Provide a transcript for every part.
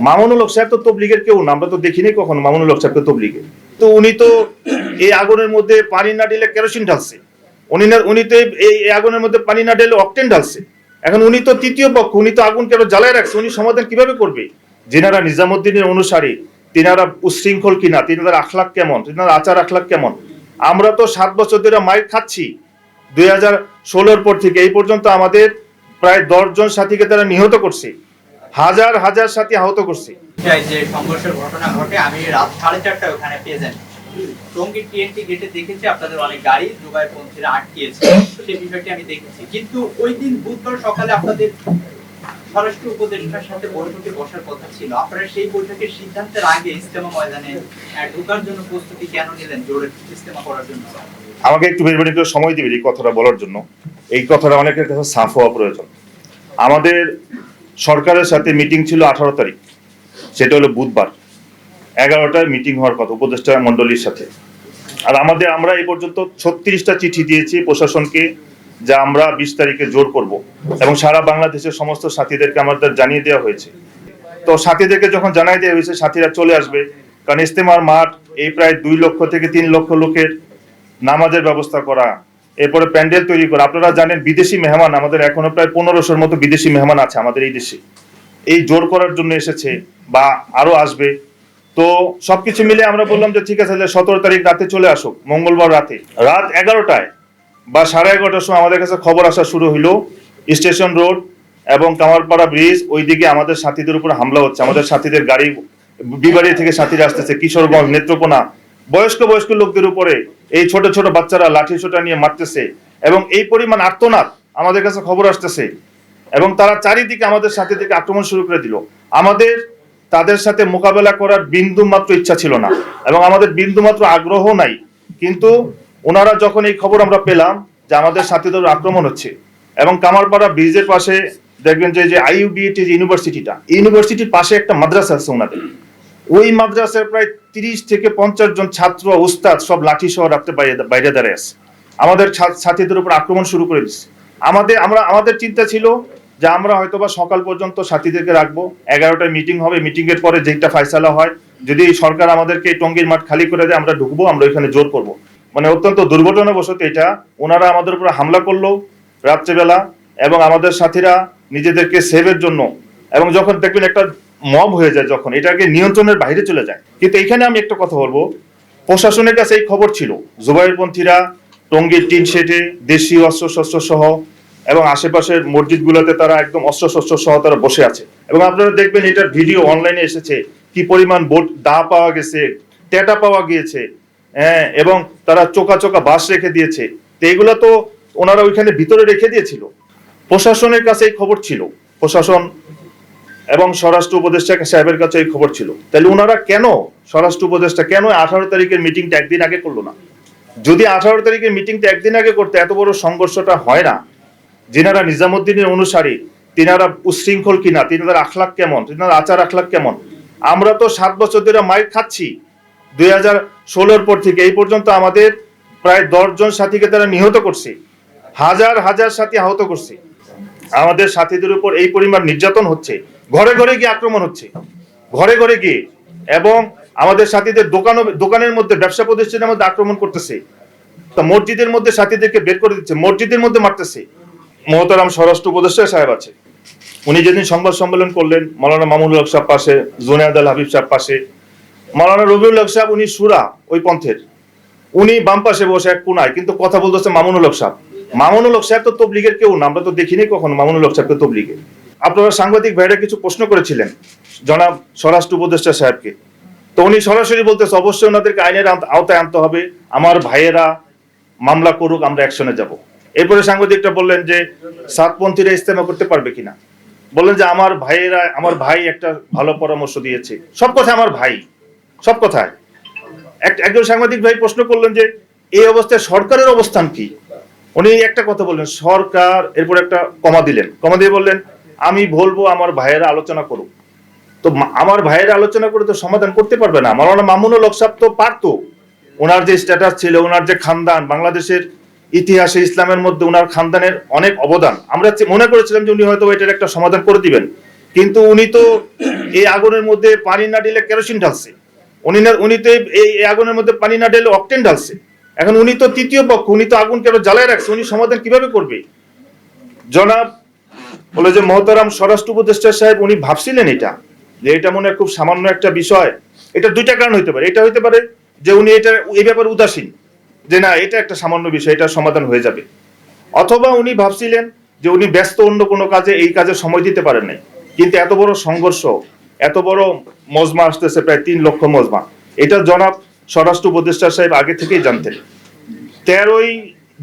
মামুনুল হক সাহেব তো তবলিগের কেউ না, আমরা তো দেখিনি কখনো মামুনুল হক সাহেবকে তবলিগে। তো উনি তো এই আগুনের মধ্যে পানি না ঢেলে কেরোসিন ঢালছে। উনি না, উনি তো এই- আগুনের মধ্যে পানি না ঢেলে অকটেন ঢালছে। এখন উনি তো তৃতীয় পক্ষ, উনি তো আগুন কেন জ্বালায় রাখছে? উনি সমাধান কীভাবে করবে? যেনারা নিজামুদ্দিনের অনুসারী, তিনারা উশৃঙ্খল কিনা, তিনাদের আখলাক কেমন তিনার আচার আখলাক কেমন? আমরা তো সাত বছর ধরে মাইর খাচ্ছি। দুই হাজার ষোলোর পর থেকে এই পর্যন্ত আমাদের প্রায় দশজন সাথীকে তারা নিহত করছে। হাজার হাজার সাথী আহত করছে। যে সংঘর্ষের ঘটনা ঘটে আমি রাত সাড়ে চারটায় ওখানে প্রেজেন্ট টঙ্গী টিএনটি গেটে দেখেছি আপনাদের অনেক গাড়ি পন্থীরা আটকিয়েছে সেই বিষয়টি আমি দেখেছি। কিন্তু ওই দিন বুধবার সকালে আপনাদের স্বরাষ্ট্র উপদেষ্টার সাথে বৈঠকে বসার কথা ছিল। আপনারা সেই বৈঠকের সিদ্ধান্তের আগে ইস্তেমা ময়দানে ঢোকার জন্য প্রস্তুতি কেন নিলেন জোরে ইস্তেমা করার জন্য? আমাকে একটু মেহরবানি করে সময় দিবেন এই কথাটা বলার জন্য। এই কথাটা অনেকের কাছে সাফ হওয়া প্রয়োজন। আমাদের সরকারের সাথে মিটিং ছিল আঠারো তারিখ। সেটা হলো বুধবার। এগারোটায় মিটিং হওয়ার কথা উপদেষ্টা মণ্ডলীর সাথে। আর আমাদের আমরা এই পর্যন্ত ছত্রিশটা চিঠি দিয়েছি প্রশাসনকে যা আমরা বিশ তারিখে জোর করব। এবং সারা বাংলাদেশের সমস্ত সাথীদেরকে আমাদের জানিয়ে দেওয়া হয়েছে। তো সাথীদেরকে যখন জানাই দেওয়া হয়েছে, সাথীরা চলে আসবে। কারণ ইস্তেমার মাঠ এই প্রায় দুই লক্ষ থেকে তিন লক্ষ লোকের নামাজের ব্যবস্থা করা এরপরে প্যান্ডেল তৈরি করা, আপনারা জানেন বিদেশি মেহমান আমাদের এখনও প্রায় পনেরোশোর মতো বিদেশি মেহমান আছে আমাদের এই দেশে। এই জোর করার জন্য এসেছে বা আরও আসবে। তো সবকিছু মিলে আমরা বললাম যে ঠিক আছে সতেরো তারিখ রাতে চলে আসুক, মঙ্গলবার রাতে। রাত এগারোটায় বা সাড়ে এগারোটার সময় আমাদের কাছে খবর আসা শুরু হইল স্টেশন রোড এবং কামারপাড়া ব্রিজ, ওইদিকে আমাদের সাথীদের উপর হামলা হচ্ছে। আমাদের সাথীদের গাড়ি বিবাড়ি থেকে সাথীরা আসতেছে, কিশোরগঞ্জ, নেত্রকোনা, বয়স্ক বয়স্ক লোকদের উপরে। এই ছোট ছোট বাচ্চারা লাঠি ছোটা নিয়ে মারতেছে এবং এই পরিমাণ আর্তনাদ আমাদের কাছে খবর আসতেছে এবং তারা চারিদিকে আমাদের সাথে থেকে আক্রমণ শুরু করে দিল। আমাদের, তাদের সাথে মোকাবেলা করার বিন্দু মাত্র ইচ্ছা ছিল না এবং আমাদের বিন্দু মাত্র আগ্রহ নাই। কিন্তু ওনারা যখন এই খবর আমরা পেলাম যে আমাদের সাথীদের আক্রমণ হচ্ছে এবং কামারপাড়া ব্রিজের পাশে দেখবেন যে আইইউবিএটি যে ইউনিভার্সিটিটা, ইউনিভার্সিটির পাশে একটা মাদ্রাসা আছে ওনাদের। ওই মাদ্রাসার প্রায় তিরিশ থেকে পঞ্চাশ জন ছাত্র, উস্তাদ সব লাঠি সহ রাখতে বাইরে বাইরে দাঁড়িয়ে আছে। আমাদের সাথীদের উপর আক্রমণ শুরু করে দিচ্ছে আমাদের আমরা আমাদের চিন্তা ছিল যে আমরা হয়তোবা সকাল পর্যন্ত সাথীদেরকে রাখব। এগারোটায় মিটিং হবে। মিটিং এর পরে যেটা ফয়সালা হয়, যদি সরকার আমাদেরকে টঙ্গীর মাঠ খালি করে দেয়, আমরা ঢুকবো, আমরা ওইখানে জোর করব। মানে অত্যন্ত দুর্ঘটনাবশত এটা। ওনারা আমাদের উপর হামলা করল রাত্রেবেলা এবং আমাদের সাথীরা নিজেদেরকে সেভের জন্য। এবং যখন দেখবেন একটা মব হয়ে যায় যখন, এটাকে নিয়ন্ত্রণের বাইরে চলে যায়। কিন্তু এখানে আমি একটা কথা বলব, প্রশাসনের কাছে এই খবর ছিল, জুবাইরপন্থীরা টঙ্গীর টিন শেডে দেশীয় অস্ত্র শস্ত্র সহ এবং আশেপাশের মসজিদগুলোতে তারা একদম অস্ত্র শস্ত্র সহ তারা বসে আছে। এবং আপনারা দেখবেন এটার ভিডিও অনলাইনে এসেছে, কি পরিমাণ বোট দা পাওয়া গেছে, টেটা পাওয়া গিয়েছে হ্যাঁ এবং তারা চোকা চোকা বাস রেখে দিয়েছে। তো এগুলো তো ওনারা ওইখানে ভিতরে রেখে দিয়েছিল। প্রশাসনের কাছে এই খবর ছিল। প্রশাসন এবং স্বরাষ্ট্র উপদেষ্টা সাহেবের কাছে এই খবর ছিল। তাহলে ওনারা কেন স্বরাষ্ট্র উপদেষ্টা, কেন আঠারো তারিখের মিটিংটা একদিন আগে করল না? যদি আঠারো তারিখের মিটিংটা একদিন আগে করতে এত বড় সংঘর্ষটা হয় না, যেনারা নিজামুদ্দিনের অনুসারী, তিনারা উশৃঙ্খল কিনা, তিনাদের আখলাক কেমন তিনার আচার আখলাক কেমন, আমরা তো সাত বছর ধরে মাইর খাচ্ছি। দুই হাজার ষোলোর পর থেকে এই পর্যন্ত আমাদের প্রায় দশজন সাথীকে তারা নিহত করছে, হাজার হাজার সাথী আহত করছে। আমাদের সাথীদের উপর এই পরিমাণ নির্যাতন হচ্ছে। ঘরে ঘরে গিয়ে আক্রমণ হচ্ছে। ঘরে ঘরে গিয়ে এবং আমাদের সাথীদের দোকান দোকানের মধ্যে, ব্যবসা প্রতিষ্ঠানের মধ্যে আক্রমণ করতেছে। তা মসজিদের মধ্যে সাথীদেরকে বের করে দিচ্ছে, মসজিদের মধ্যে মারতেছে। মহতারাম স্বরাষ্ট্র উপদেষ্টা সাহেব আছে। উনি যেদিন সংবাদ সম্মেলন করলেন, মাওলানা মামুনুল হক সাহেব পাশে, জুনায়দ আল হাবিব সাহেব পাশে, মাওলানা রবিউল হক সাহেব, উনি সুরা, ওই পন্থের। উনি বাম পাশে বসে এক কোনায়, কিন্তু কথা বলতেছে মামুনুল হক সাহেব। মামুনুল হক সাহেব তো তবলিগের কেউ না, আমরা তো দেখিনি কখনো মামুনুল হক সাহেবকে তবলিগে। আপনারা সাংবাদিক ভাইরা কিছু প্রশ্ন করেছিলেন, জনাব স্বরাষ্ট্র উপদেষ্টা সাহেবকে। তো উনি সরাসরি বলতেছে, অবশ্যই ওনাদেরকে আইনের আওতায় আনতে হবে। আমার ভাইয়েরা মামলা করুক, আমরা অ্যাকশনে যাব। এরপরে সাংবাদিকটা বললেন যে, সাতপন্থীরা ইস্তেমা করতে পারবে কিনা? বললেন যে, আমার ভাইয়েরা, আমার ভাই একটা ভালো পরামর্শ দিয়েছে। সব কথা আমার ভাই, সব কথায় এক- একজন সাংবাদিক ভাই প্রশ্ন করলেন যে, এই অবস্থায় সরকারের অবস্থান কি? উনি একটা কথা বললেন, সরকার, এরপর একটা কমা দিলেন। কমা দিয়ে বললেন আমি বলব, আমার ভাইয়েরা আলোচনা করুক। তো আমার ভাইয়েরা আলোচনা করে তো সমাধান করতে পারবে না। মাওলানা মামুনুল হক সাহেব তো পারতো। ওনার যে স্ট্যাটাস ছিল, ওনার যে খানদান, বাংলাদেশের ইতিহাসে, ইসলামের মধ্যে ওনার খানদানের অনেক অবদান। আমরা মনে করেছিলাম যে উনি হয়তো এটার একটা সমাধান করে দিবেন। কিন্তু উনি তো এই আগুনের মধ্যে পানি না ঢেলে কেরোসিন ঢালছে। উনি না, উনি তো এই আগুনের মধ্যে পানি না ঢেলে অকটেন ঢালছে। এখন উনি তো তৃতীয় পক্ষ, উনি তো আগুন কেন জ্বালায় রাখছে? উনি সমাধান কীভাবে করবে? জনাব বলে যে মহতারাম স্বরাষ্ট্র উপদেষ্টা সাহেব উনি ভাবছিলেন এটা, যে এটা মনে খুব সামান্য একটা বিষয়। এটা দুইটা কারণ হইতে পারে। এটা হইতে পারে যে উনি এটা, এই ব্যাপারে উদাসীন, যে না, এটা একটা সামান্য বিষয় এটা সমাধান হয়ে যাবে। অথবা উনি ভাবছিলেন যে উনি ব্যস্ত অন্য কোনো কাজে, এই কাজে সময় দিতে পারেন নাই। কিন্তু এত বড় সংঘর্ষ, এত বড় মজমা আসতেছে, প্রায় তিন লক্ষ মজমা। এটা জনাব স্বরাষ্ট্র উপদেষ্টা সাহেব আগে থেকেই জানতেন। তেরোই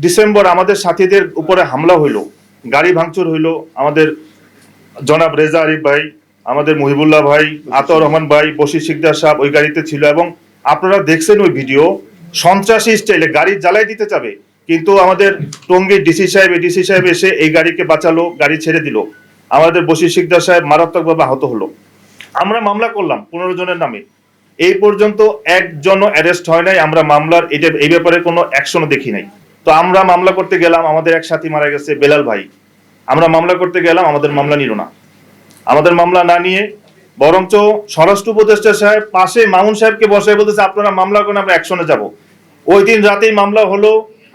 ডিসেম্বর আমাদের সাথীদের উপরে হামলা হইল। গাড়ি ভাঙচুর হইল। আমাদের জনাব রেজা আরিফ ভাই আমাদের মহিবুল্লাহ ভাই আতর রহমান ভাই বশির শিকদার সাহেব ওই গাড়িতে ছিল এবং আপনারা দেখছেন ওই ভিডিও সন্ত্রাসী স্টাইলে গাড়ি জ্বালাই দিতে যাবে কিন্তু আমাদের টঙ্গীর ডিসি সাহেব ডিসি সাহেব এসে এই গাড়িকে বাঁচালো গাড়ি ছেড়ে দিল। আমাদের বশির শিকদার সাহেব মারাত্মকভাবে আহত হলো। আমরা মামলা করলাম পনেরো জনের নামে। এই পর্যন্ত একজনও অ্যারেস্ট হয় নাই আমরা মামলার এটা এই ব্যাপারে কোনো অ্যাকশনও দেখি নাই। তো আমরা মামলা করতে গেলাম, আমাদের এক সাথী মারা গেছে, বেলাল ভাই। আমরা মামলা করতে গেলাম, আমাদের মামলা নিল না। আমাদের মামলা না নিয়ে, বরঞ্চ স্বরাষ্ট্র উপদেষ্টা সাহেব পাশে মামুন সাহেবকে বসায় বলতেছে, আপনারা মামলা করেন, আমরা অ্যাকশনে যাব। ওই দিন রাতেই মামলা হলো,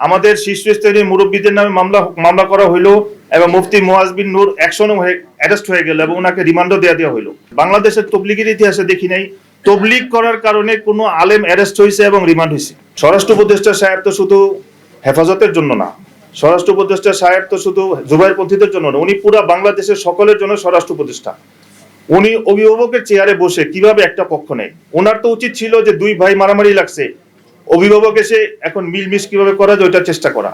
আমাদের শীর্ষস্তরীয় মুরব্বীদের নামে মামলা মামলা করা হইল এবং মুফতি মুয়াজ বিন নূর অ্যাকশনে অ্যারেস্ট হয়ে গেল এবং ওনাকে রিমান্ডও দেওয়া দেওয়া হইল। বাংলাদেশের তবলিগের ইতিহাসে দেখি নাই, তবলিগ করার কারণে কোনো আলেম অ্যারেস্ট হয়েছে এবং রিমান্ড হয়েছে স্বরাষ্ট্র উপদেষ্টা সাহেব তো শুধু হেফাজতের জন্য না। স্বরাষ্ট্র উপদেষ্টা সাহেব তো শুধু জুবাইর পন্থীদের জন্য না, উনি পুরা বাংলাদেশের সকলের জন্য স্বরাষ্ট্র উপদেষ্টা। উনি অভিভাবকের চেয়ারে বসে কীভাবে একটা পক্ষ নেয়? ওনার তো উচিত ছিল যে দুই ভাই মারামারি লাগছে। অভিভাবক এসে এখন মিলমিশ কীভাবে করা যায় ওইটার চেষ্টা করা।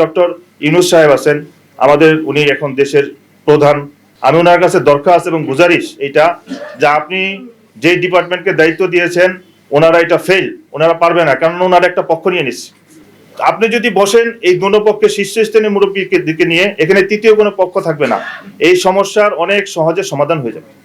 ডক্টর ইউনুস সাহেব আছেন, আমাদের উনি এখন দেশের প্রধান। আমি ওনার কাছে দরখাস্ত এবং গুজারিশ এটা যে আপনি যে ডিপার্টমেন্টকে দায়িত্ব দিয়েছেন, ওনারা এটা ফেল ওনারা পারবে না, কারণ ওনারা একটা পক্ষ নিয়ে নিচ্ছে। আপনি যদি বসেন, এই দোনো পক্ষের শীর্ষস্থানীয় মুরব্বীকে দিকে নিয়ে, এখানে তৃতীয় কোনো পক্ষ থাকবে না। এই সমস্যার অনেক সহজে সমাধান হয়ে যাবে।